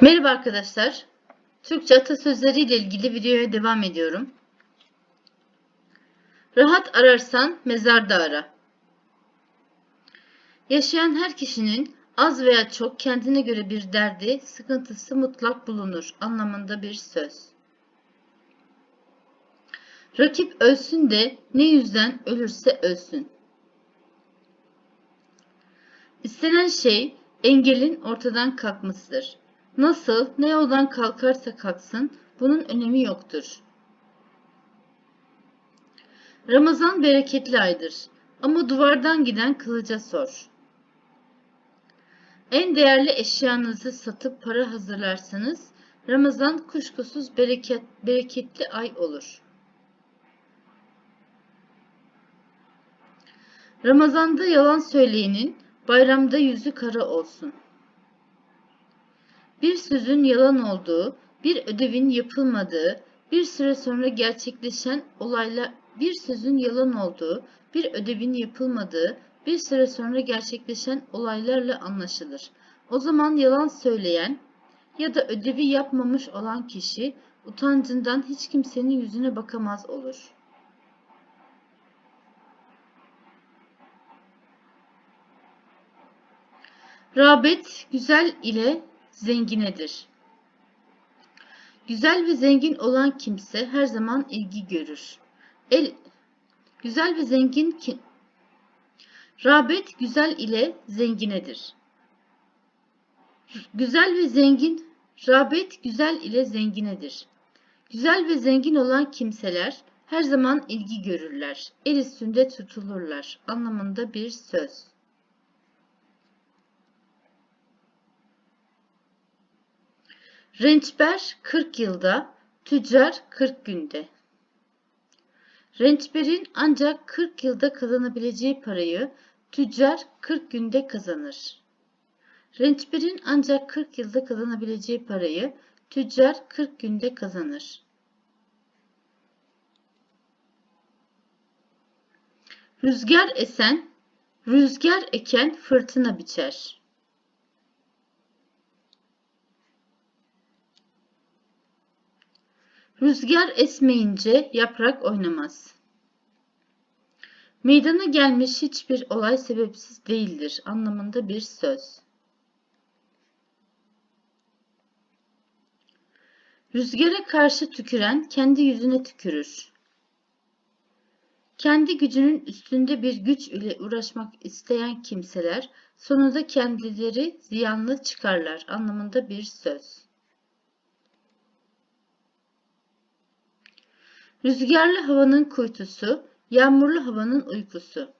Merhaba arkadaşlar. Türkçe atasözleri ile ilgili videoya devam ediyorum. Rahat ararsan mezarda ara. Yaşayan her kişinin az veya çok kendine göre bir derdi, sıkıntısı mutlak bulunur anlamında bir söz. Rakip ölsün de ne yüzden ölürse ölsün. İstenen şey engelin ortadan kalkmasıdır. Nasıl, ne yoldan kalkarsa kalksın, bunun önemi yoktur. Ramazan bereketli aydır ama duvardan giden kılıca sor. En değerli eşyanızı satıp para hazırlarsanız, Ramazan kuşkusuz bereket, bereketli ay olur. Ramazanda yalan söyleyenin bayramda yüzü kara olsun. Bir sözün yalan olduğu, bir ödevin yapılmadığı, bir süre sonra gerçekleşen olayla bir sözün yalan olduğu, bir ödevin yapılmadığı, bir süre sonra gerçekleşen olaylarla anlaşılır. O zaman yalan söyleyen ya da ödevi yapmamış olan kişi utancından hiç kimsenin yüzüne bakamaz olur. Rağbet güzel ile zenginedir. Güzel ve zengin olan kimse her zaman ilgi görür. El, güzel ve zengin ki, rağbet güzel ile zenginedir. Güzel ve zengin, rağbet güzel ile zenginedir. Güzel ve zengin olan kimseler her zaman ilgi görürler, el üstünde tutulurlar anlamında bir söz. Rençber 40 yılda, tüccar 40 günde. Rençberin ancak 40 yılda kazanabileceği parayı tüccar 40 günde kazanır. Rençberin ancak 40 yılda kazanabileceği parayı tüccar 40 günde kazanır. Rüzgar esen, rüzgar eken fırtına biçer. Rüzgar esmeyince yaprak oynamaz. Meydana gelmiş hiçbir olay sebepsiz değildir anlamında bir söz. Rüzgara karşı tüküren kendi yüzüne tükürür. Kendi gücünün üstünde bir güç ile uğraşmak isteyen kimseler sonunda kendileri ziyanlı çıkarlar anlamında bir söz. Rüzgarlı havanın kuytusu, yağmurlu havanın uykusu.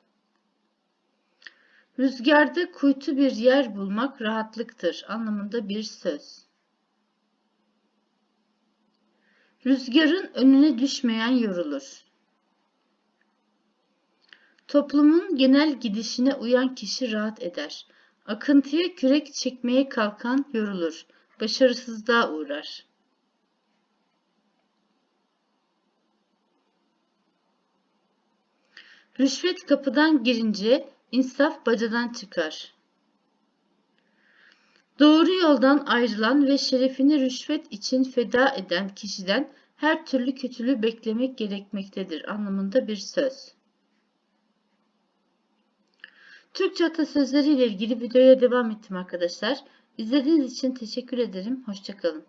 Rüzgarda kuytu bir yer bulmak rahatlıktır anlamında bir söz. Rüzgarın önüne düşmeyen yorulur. Toplumun genel gidişine uyan kişi rahat eder. Akıntıya kürek çekmeye kalkan yorulur. Başarısızlığa uğrar. Rüşvet kapıdan girince insaf bacadan çıkar. Doğru yoldan ayrılan ve şerefini rüşvet için feda eden kişiden her türlü kötülüğü beklemek gerekmektedir anlamında bir söz. Türkçe atasözleri ilgili videoya devam ettim arkadaşlar. İzlediğiniz için teşekkür ederim. Hoşçakalın.